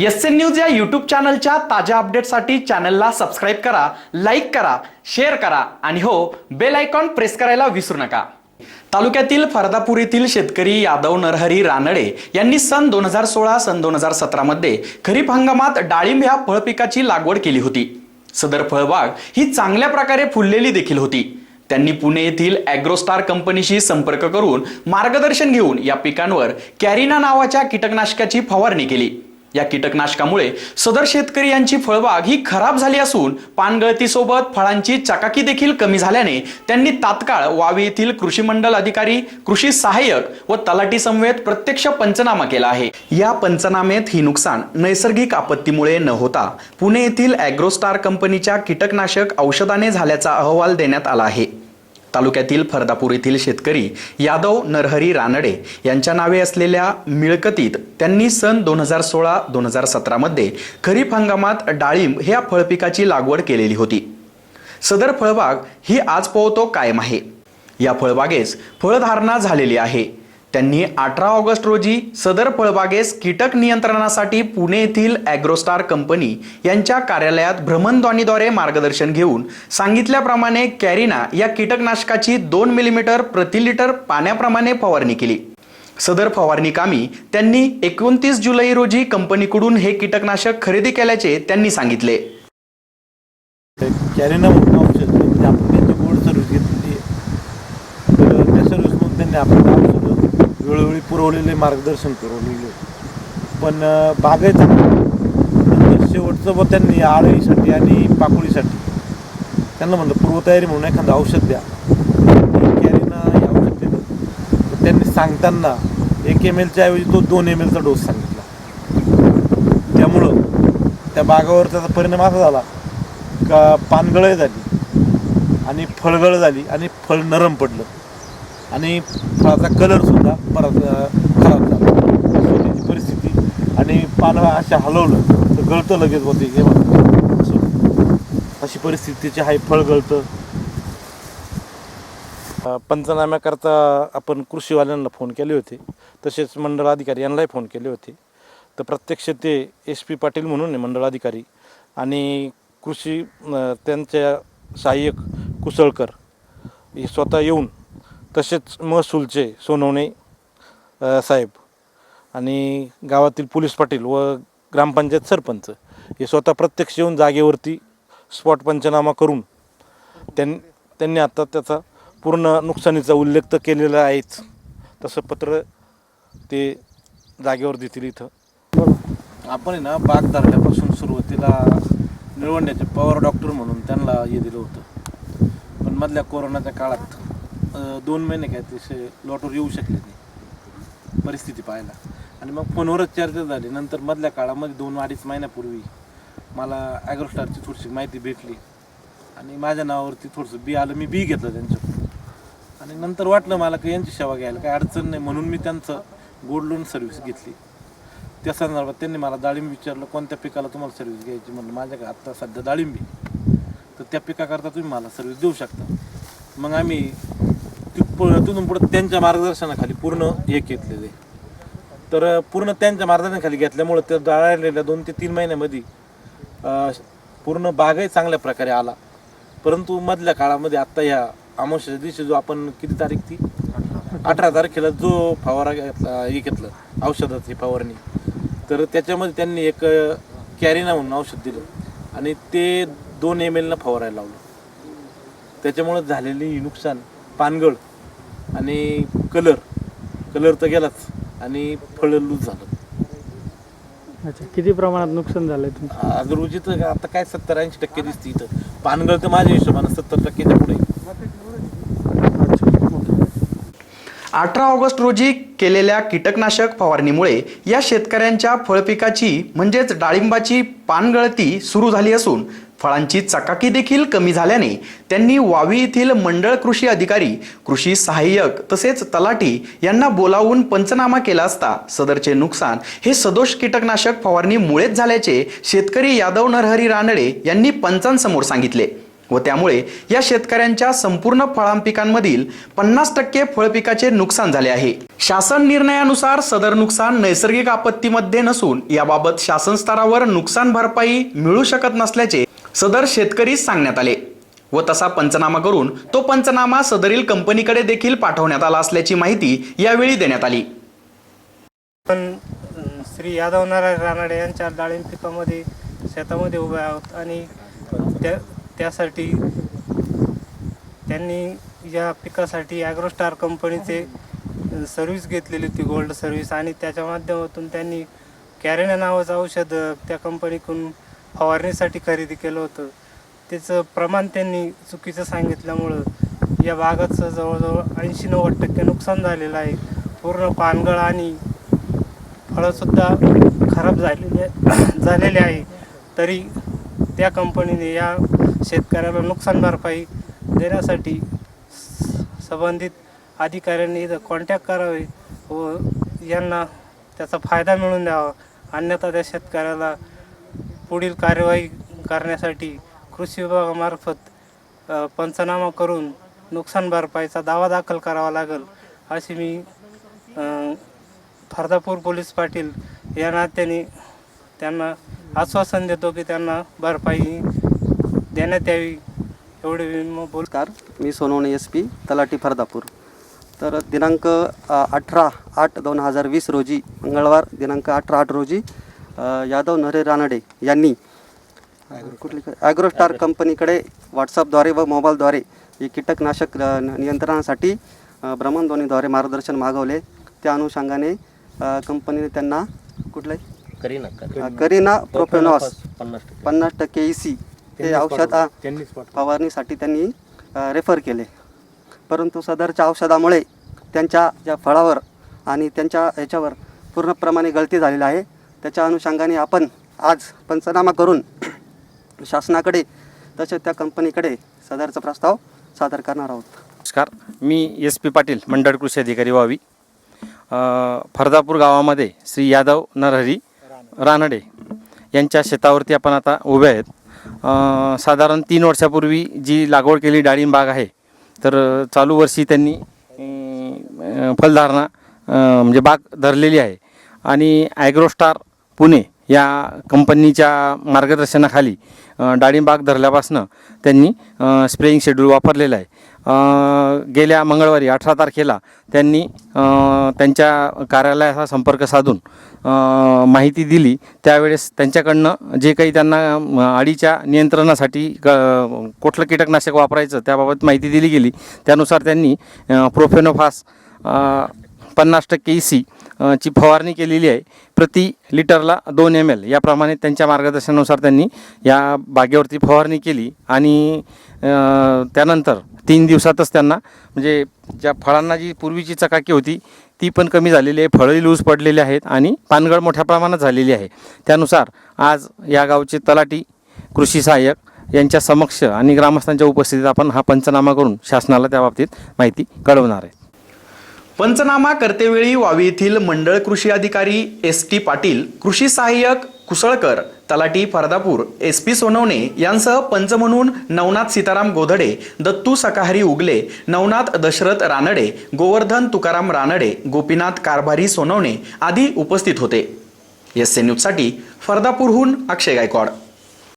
S N news या YouTube चॅनलच्या ताज्या अपडेटसाठी चॅनलला सबस्क्राईब करा लाईक करा शेअर करा आणि हो बेल आयकॉन प्रेस करायला विसरू नका. तालुक्यातील फरदापूर येथील शेतकरी यादव नरहरी रानडे यांनी सन दोन हजार सोळा सन दोन हजार सतरामध्ये खरीप हंगामात डाळिंब ह्या फळपिकाची लागवड केली होती. सदर फळबाग ही चांगल्या प्रकारे फुललेली देखील होती. त्यांनी पुणे येथील ॲग्रोस्टार कंपनीशी संपर्क करून मार्गदर्शन घेऊन या पिकांवर कॅरिना नावाच्या कीटकनाशकाची फवारणी केली. या कीटकनाशकामुळे सदर शेतकरी यांची फळबाग ही खराब झाली असून पानगळतीसोबत फळांची चकाकी देखील कमी झाल्याने त्यांनी तात्काळ वावी येथील कृषी मंडल अधिकारी कृषी सहाय्यक व तलाठी समवेत प्रत्यक्ष पंचनामा केला आहे. या पंचनामेत ही नुकसान नैसर्गिक आपत्तीमुळे न होता पुणे येथील अॅग्रोस्टार कंपनीच्या कीटकनाशक औषधाने झाल्याचा अहवाल देण्यात आला आहे. तालुक्यातील फरदापूर येथील शेतकरी यादव नरहरी रानडे यांच्या नावे असलेल्या मिळकतीत त्यांनी सन दोन हजार सोळा दोन हजार सतरामध्ये खरीप हंगामात डाळिंब ह्या फळपिकाची लागवड केलेली होती. सदर फळबाग ही आज पोहतो कायम आहे. या फळबागेस फळधारणा झालेली आहे. त्यांनी अठरा ऑगस्ट रोजी सदर फळबागेस कीटक नियंत्रणासाठी पुणे येथील ॲग्रोस्टार कंपनी यांच्या कार्यालयात भ्रमणध्वनीद्वारे मार्गदर्शन घेऊन सांगितल्याप्रमाणे कॅरिना या कीटकनाशकाची दोन मिलीमीटर प्रति लिटर पाण्याप्रमाणे फवारणी केली. सदर फवारणी कामी त्यांनी एकोणतीस जुलै रोजी कंपनीकडून हे कीटकनाशक खरेदी केल्याचे त्यांनी सांगितले. कॅरिना म्हणजे आपण त्यांची सर्व्हिस त्या सर्व्हिसमधून त्यांनी वेळोवेळी पुरवलेले मार्गदर्शन पुरवलेले. पण अं, शेवटचं व त्यांनी आळीसाठी आणि पाकोळीसाठी त्यांना म्हणलं पूर्वतयारी म्हणून एखादं औषध द्या. कॅरिना औषध दिलं. त्यांनी सांगताना एक एम एलच्या ऐवजी तो दोन एम एलचा डोस सांगितला. त्यामुळं त्या बागावर त्याचा परिणाम असा झाला का पानगळ झाली आणि फळगळ झाली आणि फळ नरम पडलं. आणि फळाचा कलर सुद्धा परत खराब झाला. परिस्थिती आणि पानं अशा हलवलं तर गळतं लगेच होते हे असं. अशी परिस्थितीचे आहे फळ गळतं. पंचनाम्याकरता आपण कृषीवाल्यांना फोन केले होते. तसेच मंडळ अधिकारी यांनाही फोन केले होते. तर प्रत्यक्ष ते एस पी पाटील म्हणून आहे मंडळ अधिकारी आणि कृषी त्यांच्या सहाय्यक कुसळकर हे स्वतः येऊन तसेच महसूलचे सोनवणे साहेब आणि गावातील पोलीस पाटील व ग्रामपंचायत सरपंच हे स्वतः प्रत्यक्ष येऊन जागेवरती स्पॉट पंचनामा करून त्यां त्यांनी आता त्याचा पूर्ण नुकसानीचा उल्लेख तर केलेला आहेच. तसं पत्र ते जागेवर देतील इथं. आपण आहे ना बाग धरल्यापासून सुरुवातीला निळवंड्याचे पॉवर डॉक्टर म्हणून त्यांना हे दिलं होतं. पण मधल्या कोरोनाच्या काळात दोन महिने काय तसे लॉटवर येऊ शकले नाही. परिस्थिती पाहायला. आणि मग फोनवरच चर्चा झाली. नंतर मधल्या काळामध्ये दोन अडीच महिन्यापूर्वी मला ॲग्रोस्टारची थोडीशी माहिती भेटली. आणि माझ्या नावावरती थोडंसं बी आलं. मी बी घेतलं त्यांच्याकडून. आणि नंतर वाटलं मला की यांची सेवा घ्यायला काही अडचण नाही म्हणून मी त्यांचं गोल्ड लोन सर्व्हिस घेतली. त्या संदर्भात त्यांनी मला डाळिंब विचारलं कोणत्या पिकाला तुम्हाला सर्व्हिस घ्यायची? म्हणलं माझ्याकडे आत्ता सध्या डाळिंबी तर त्या पिकाकरता तुम्ही मला सर्व्हिस देऊ शकता. मग आम्ही तिथप- तिथून पुढं त्यांच्या मार्गदर्शनाखाली पूर्ण हे घेतलेले. तर पूर्ण त्यांच्या मार्गदर्शनाखाली घेतल्यामुळं त्या डाळलेल्या दोन ते तीन महिन्यामध्ये पूर्ण बागही चांगल्या प्रकारे आला. परंतु मधल्या काळामध्ये आत्ता ह्या अमावश्याच्या दिवशी जो आपण किती तारीख ती? अठरा तारखेला जो फवारा घेतला हे घेतलं औषधाची फवारणी. तर त्याच्यामध्ये त्यांनी एक अं, कॅरिना म्हणून औषध दिलं आणि ते दोन एम एलनं फवारायला लावलं. त्याच्यामुळं झालेली नुकसान पानगळ. आणि कलर कलर तर गेलाच आणि फळ लूज झालं. अच्छा किती प्रमाणात नुकसान झालंय तुमचं? आज रोजी तर आता काय सत्तर ऐंशी टक्के दिसते इथं. पानगळ तर माझ्या हिशोबानं सत्तर टक्केच्या पुढे अठरा ऑगस्ट रोजी केलेल्या कीटकनाशक फवारणीमुळे या शेतकऱ्यांच्या फळपिकाची म्हणजेच डाळिंबाची पानगळती सुरू झाली असून फळांची चकाकी देखील कमी झाल्याने त्यांनी वावी येथील मंडळ कृषी अधिकारी कृषी सहाय्यक तसेच तलाठी यांना बोलावून पंचनामा केला असता सदरचे नुकसान हे सदोष कीटकनाशक फवारणीमुळेच झाल्याचे शेतकरी यादव नरहरी रानडे यांनी पंचांसमोर सांगितले व त्यामुळे या शेतकऱ्यांच्या संपूर्ण फळां पिकांमधील पन्नास टक्के फळपिकाचे नुकसान झाले आहे. शासन निर्णयानुसार सदर नुकसान नैसर्गिक आपत्तीमध्ये नसून याबाबत शासन स्तरावर नुकसान भरपाई मिळू शकत नसल्याचे सदर शेतकरीच सांगण्यात आले. व तसा पंचनामा करून तो पंचनामा सदरील कंपनीकडे देखील पाठवण्यात आला असल्याची माहिती यावेळी देण्यात आली. पण श्री यादव नारायण रानाडे यांच्या डाळिंब पिकामध्ये शेतामध्ये उभे आहोत आणि त्या त्यासाठी त्यांनी या पिकासाठी ॲग्रोस्टार कंपनीचे सर्व्हिस घेतलेली होती गोल्ड सर्व्हिस. आणि त्याच्या माध्यमातून त्यांनी कॅरेना नावाचं औषध त्या कंपनीकडून फवारणीसाठी खरेदी केलं होतं. त्याचं प्रमाण त्यांनी चुकीचं सांगितल्यामुळं या बागाचं जवळजवळ ऐंशी नव्वद टक्के नुकसान झालेलं आहे. पूर्ण पानगळ आणि फळंसुद्धा खराब झालेले झालेले आहे. तरी त्या कंपनीने या शेतकऱ्याला नुकसान भरपाई देण्यासाठी संबंधित अधिकाऱ्यांनी इथं कॉन्टॅक्ट करावे व यांना त्याचा फायदा मिळून द्यावा. अन्यथा त्या शेतकऱ्याला पुढील कार्यवाही करण्यासाठी कृषी विभागामार्फत पंचनामा करून नुकसान भरपाईचा दावा दाखल करावा लागेल अशी मी फरदापूर पोलीस पाटील या नात्याने त्यांना आश्वासन देतो की त्यांना भरपाई देण्यात यावी एवढे बोलकार मग मी सोनवणे एस पी तलाठी फरदापूर. तर दिनांक अठरा आठ दोन हजार वीस रोजी मंगळवार दिनांक अठरा आठ रोजी अ, यादव नरे रानडे यांनी कुठली ॲग्रोस्टार कंपनीकडे व्हॉट्सअपद्वारे व मोबाईलद्वारे हे कीटकनाशक अ, न- नियंत्रणासाठी अ, भ्रमणध्वनीद्वारे मार्गदर्शन मागवले. त्या अनुषंगाने अ, कंपनीने त्यांना कुठले? करीना अ, करीना. प्रोफेनॉस पन्नास टक्के. पन्नास टक्के. ई सी हे औषध फवारणीसाठी त्यांनी अ, रेफर केले. परंतु सदरच्या औषधामुळे त्यांच्या ज्या फळावर आणि त्यांच्या ह्याच्यावर पूर्णप्रमाणे गळती झालेली आहे. त्याच्या अनुषंगाने आपण आज पंचनामा करून शासनाकडे तसेच त्या कंपनीकडे सदरचा प्रस्ताव सादर करणार आहोत. नमस्कार. मी एस पी पाटील मंडळ कृषी अधिकारी व्हावी फरदापूर गावामध्ये श्री यादव नरहरी रानडे यांच्या शेतावरती आपण आता उभे आहेत. साधारण तीन वर्षापूर्वी जी लागवड केली डाळिंब बाग आहे तर चालू वर्षी त्यांनी फलधारणा म्हणजे बाग धरलेली आहे. आणि ॲग्रोस्टार पुणे या कंपनीच्या मार्गदर्शनाखाली डाळिंबाग धरल्यापासनं त्यांनी स्प्रेइंग शेड्यूल वापरलेलं आहे. गेल्या मंगळवारी अठरा तारखेला त्यांनी त्यांच्या कार्यालयाचा संपर्क साधून माहिती दिली. त्यावेळेस त्यांच्याकडनं जे काही त्यांना अळीच्या नियंत्रणासाठी क कुठलं कीटकनाशक वापरायचं त्याबाबत माहिती दिली गेली. त्यानुसार त्यांनी प्रोफेनोफास पन्नास टक्के ई सी ची फवारणी केलेली आहे. प्रति लिटरला दोन एम एल याप्रमाणे त्यांच्या मार्गदर्शनानुसार त्यांनी या बागेवरती फवारणी केली आणि त्यानंतर तीन दिवसातच त्यांना म्हणजे ज्या फळांना जी पूर्वीची चकाकी होती ती पण कमी झालेली आहे. फळंही लूज पडलेली आहेत आणि पानगळ मोठ्या प्रमाणात झालेली आहे. त्यानुसार आज या गावचे तलाठी कृषी सहाय्यक यांच्या समक्ष आणि ग्रामस्थांच्या उपस्थितीत आपण हा पंचनामा करून शासनाला त्याबाबतीत माहिती कळवणार आहे. पंचनामा करतेवेळी वावी येथील मंडळ कृषी अधिकारी एस टी पाटील कृषी सहाय्यक कुसळकर तलाटी फरदापूर एस पी सोनवणे यांसह पंच म्हणून नवनाथ सीताराम गोधडे दत्तू सकाहरी उगले नवनाथ दशरथ रानडे गोवर्धन तुकाराम रानडे गोपीनाथ कारभारी सोनवणे आदी उपस्थित होते. एस न्यूजसाठी फरदापूरहून अक्षय गायकवाड.